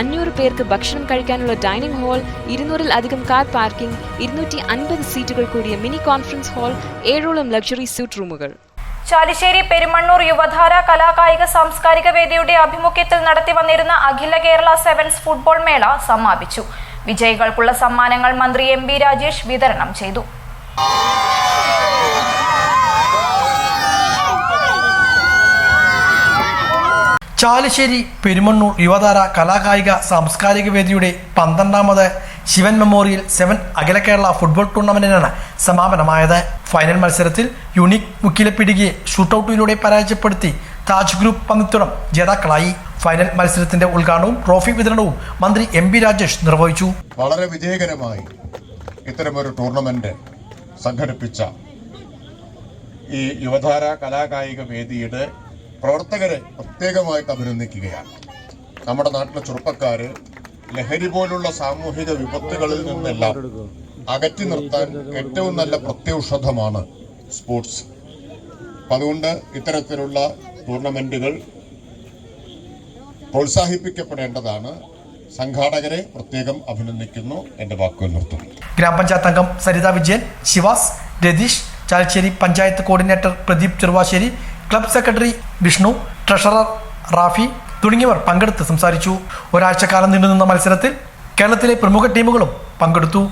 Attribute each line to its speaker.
Speaker 1: അഞ്ഞൂറ് പേർക്ക് ഭക്ഷണം കഴിക്കാനുള്ള ഡൈനിങ് ഹാൾ ഇരുന്നൂറിൽ അധികം കാർ പാർക്കിംഗ് ഇരുന്നൂറ്റി അൻപത് സീറ്റുകൾ കൂടിയ മിനി കോൺഫറൻസ് ഹാൾ ഏഴോളം ലക്ഷറി സ്യൂട്ട് റൂമുകൾ.
Speaker 2: ചാലിശ്ശേരി പെരുമണ്ണൂർ യുവധാര കലാകായിക സാംസ്കാരിക വേദിയുടെ ആഭിമുഖ്യത്തിൽ നടത്തി വന്നിരുന്ന അഖില കേരള സെവൻസ് ഫുട്ബോൾ മേള സമാപിച്ചു. വിജയികൾക്കുള്ള സമ്മാനങ്ങൾ മന്ത്രി എം രാജേഷ് വിതരണം ചെയ്തു.
Speaker 3: ചാലശ്ശേരി പെരുമണ്ണൂർ യുവതാര കലാകായിക സാംസ്കാരിക വേദിയുടെ പന്ത്രണ്ടാമത് ശിവൻ മെമ്മോറിയൽ സെവൻ അഖില കേരള ഫുട്ബോൾ ടൂർണമെന്റിനാണ് സമാപനമായത്. ഫൈനൽ മത്സരത്തിൽ യുണീക് മുക്കിലപ്പിടികയെ ഷൂട്ടൌട്ടിലൂടെ പരാജയപ്പെടുത്തി താജ് ഗ്രൂപ്പ് പന്നിത്തുടം ജേതാക്കളായി. ഫൈനൽ മത്സരത്തിന്റെ ഉദ്ഘാടനവും ട്രോഫി വിതരണവും മന്ത്രി എം ബി രാജേഷ് നിർവഹിച്ചു.
Speaker 4: വളരെ വിജയകരമായി ഇത്തരമൊരു ടൂർണമെന്റ് സംഘടിപ്പിച്ച ഈ യുവധാര കലാകായിക വേദിയുടെ പ്രവർത്തകരെ പ്രത്യേകമായിട്ട് അഭിനന്ദിക്കുകയാണ്. നമ്മുടെ നാട്ടിലെ ചെറുപ്പക്കാര് ലഹരി പോലുള്ള സാമൂഹിക വിപത്തുകളിൽ നിന്നെല്ലാം അകറ്റി നിർത്താൻ ഏറ്റവും നല്ല പ്രത്യൗഷധമാണ് സ്പോർട്സ്. അപ്പം അതുകൊണ്ട് ഇത്തരത്തിലുള്ള ടൂർണമെന്റുകൾ പ്രോത്സാഹിപ്പിക്കപ്പെടേണ്ടതാണ്. സംഘാടകരെ പ്രത്യേകം അഭിനന്ദിക്കുന്നു. എന്റെ വാക്കുകൾ നിർത്തുന്നു.
Speaker 3: ഗ്രാമപഞ്ചായത്ത് അംഗം Saritha Vijayan Shivas Ratheesh Chalissery panchayat coordinator Pradeep Cheruvassery club secretary Vishnu treasurer Rafi തുടങ്ങിയവർ പങ്കെടുത്ത് സംസാരിച്ചു. ഒരാഴ്ചക്കാലം നീണ്ടുനിന്ന മത്സരത്തിൽ കേരളത്തിലെ പ്രമുഖ ടീമുകളും പങ്കെടുത്തു.